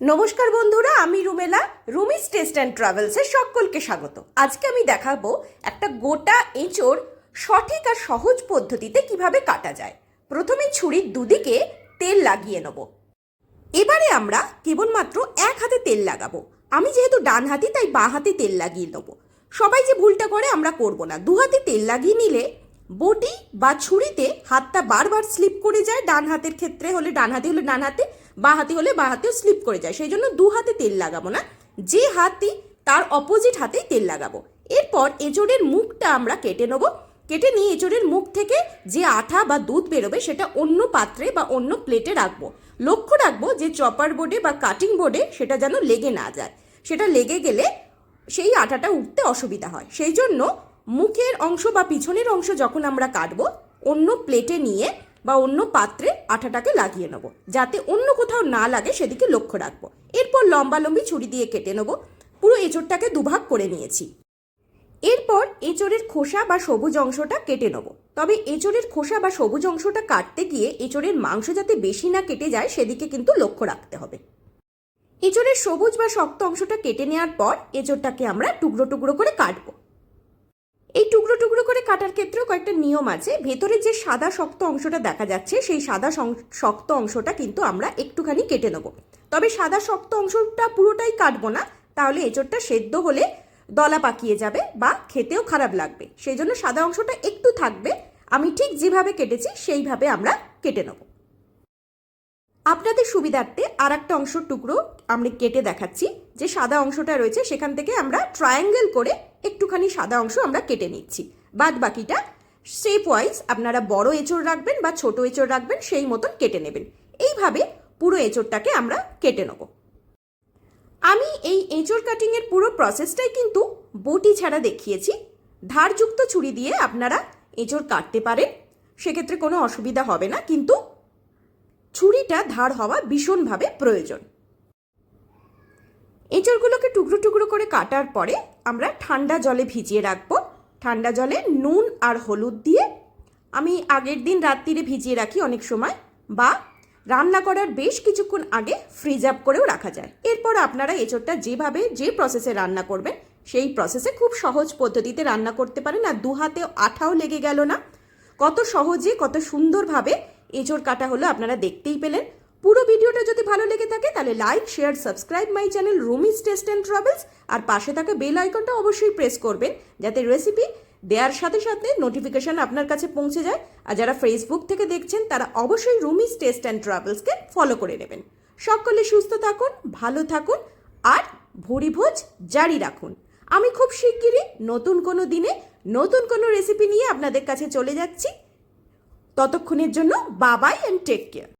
নমস্কার বন্ধুরা, আমি রুমেলা, রুমিস টেস্ট অ্যান্ড ট্রাভেলসে সকলকে স্বাগত। আজকে আমি দেখাবো একটা গোটা এঁচোড় সঠিক আর সহজ পদ্ধতিতে কীভাবে কাটা যায়। প্রথমে ছুরির দুদিকে তেল লাগিয়ে নেব। এবারে আমরা কেবলমাত্র এক হাতে তেল লাগাবো। আমি যেহেতু ডান হাতি, তাই বাঁ হাতে তেল লাগিয়ে নেব। সবাই যে ভুলটা করে, আমরা করব না। দু হাতে তেল লাগিয়ে নিলে বটি বা ছুরিতে হাতটা বারবার স্লিপ করে যায়। ডান হাতের ক্ষেত্রে হলে, ডান হাতে হলে ডান হাতে বাঁ হাতি হলে বাঁ হাতেও স্লিপ করে যায়। সেই জন্য দু হাতে তেল লাগাবো না। যে হাতই তার অপোজিট হাতেই তেল লাগাবো। এরপর এঁচড়ের মুখটা আমরা কেটে নেব। কেটে নিয়ে এঁচড়ের মুখ থেকে যে আঠা বা দুধ বেরোবে, সেটা অন্য পাত্রে বা অন্য প্লেটে রাখব। লক্ষ্য রাখব যে চপার বোর্ডে বা কাটিং বোর্ডে সেটা যেন লেগে না যায়। সেটা লেগে গেলে সেই আটাটা উঠতে অসুবিধা হয়। সেই জন্য মুখের অংশ বা পিছনের অংশ যখন আমরা কাটবো, অন্য প্লেটে নিয়ে বা অন্য পাত্রে আঠাটাকে লাগিয়ে নেব। যাতে অন্য কোথাও না লাগে সেদিকে লক্ষ্য রাখব। এরপর লম্বা লম্বি ছুরি দিয়ে কেটে নেব। পুরো এঁচড়টাকে দুভাগ করে নিয়েছি। এরপর এঁচড়ের খোসা বা সবুজ অংশটা কেটে নেব। তবে এঁচড়ের খোসা বা সবুজ অংশটা কাটতে গিয়ে এঁচড়ের মাংস যাতে বেশি না কেটে যায় সেদিকে কিন্তু লক্ষ্য রাখতে হবে। এঁচড়ের সবুজ বা শক্ত অংশটা কেটে নেওয়ার পর এঁচড়টাকে আমরা টুকরো টুকরো করে কাটবো। এই টুকরো টুকরো করে কাটার ক্ষেত্রেও কয়েকটা নিয়ম আছে। ভেতরে যে সাদা শক্ত অংশটা দেখা যাচ্ছে, সেই সাদা শক্ত অংশটা কিন্তু আমরা একটুখানি কেটে নেব। তবে সাদা শক্ত অংশটা পুরোটাই কাটবো না, তাহলে এঁচড়টা সেদ্ধ হলে দলা পাকিয়ে যাবে বা খেতেও খারাপ লাগবে। সেই জন্য সাদা অংশটা একটু থাকবে, আমি ঠিক যেভাবে কেটেছি সেইভাবে আমরা কেটে নেব। আপনাদের সুবিধার্থে আর একটা অংশ টুকরো আমরা কেটে দেখাচ্ছি। যে সাদা অংশটা রয়েছে, সেখান থেকে আমরা ট্রায়াঙ্গেল করে একটুখানি সাদা অংশ আমরা কেটে নিচ্ছি। বাদ বাকিটা শেপ ওয়াইজ আপনারা বড় এঁচড় রাখবেন বা ছোট এঁচড় রাখবেন, সেই মতন কেটে নেবেন। এইভাবে পুরো এঁচড়টাকে আমরা কেটে নেব। আমি এই এঁচড় কাটিংয়ের পুরো প্রসেসটাই কিন্তু বটি ছাড়া দেখিয়েছি। ধারযুক্ত ছুরি দিয়ে আপনারা এঁচড় কাটতে পারেন। সেক্ষেত্রে কোনো অসুবিধা হবে না, কিন্তু ছুরিটা ধার হওয়া ভীষণভাবে প্রয়োজন। এঁচড়গুলোকে টুকরো টুকরো করে কাটার পরে আমরা ঠান্ডা জলে ভিজিয়ে রাখব। ঠান্ডা জলে নুন আর হলুদ দিয়ে আমি আগের দিন রাত্রিরে ভিজিয়ে রাখি অনেক সময় বা রান্না করার বেশ কিছুক্ষণ আগে ফ্রিজ আপ করেও রাখা যায়। এরপর আপনারা এঁচড়টা যেভাবে যে প্রসেসে রান্না করবেন, সেই প্রসেসে খুব সহজ পদ্ধতিতে রান্না করতে পারেন আর দু হাতে আঠাও লেগে গেল না। কত সহজে, কত সুন্দরভাবে এঁচড় কাটা হলো আপনারা দেখতেই পেলেন। পুরো ভিডিওটা যদি ভালো লেগে থাকে, তাহলে like share subscribe my channel Rumi's taste and travels আর পাশে থাকা বেল আইকনটা অবশ্যই প্রেস করবেন, যাতে রেসিপি দেওয়ার সাথে সাথে নোটিফিকেশন আপনার কাছে পৌঁছে যায়। আর যারা ফেসবুক থেকে দেখছেন, তারা অবশ্যই রুমিস টেস্ট অ্যান্ড ট্রাভেলসকে ফলো করে নেবেন। সকলে সুস্থ থাকুন, ভালো থাকুন আর ভুরিভোজ জারি রাখুন। আমি খুব শিগগিরই নতুন কোনো দিনে নতুন কোনো রেসিপি নিয়ে আপনাদের কাছে চলে যাচ্ছি। ততক্ষণের জন্য বাবাই অ্যান্ড টেক কেয়ার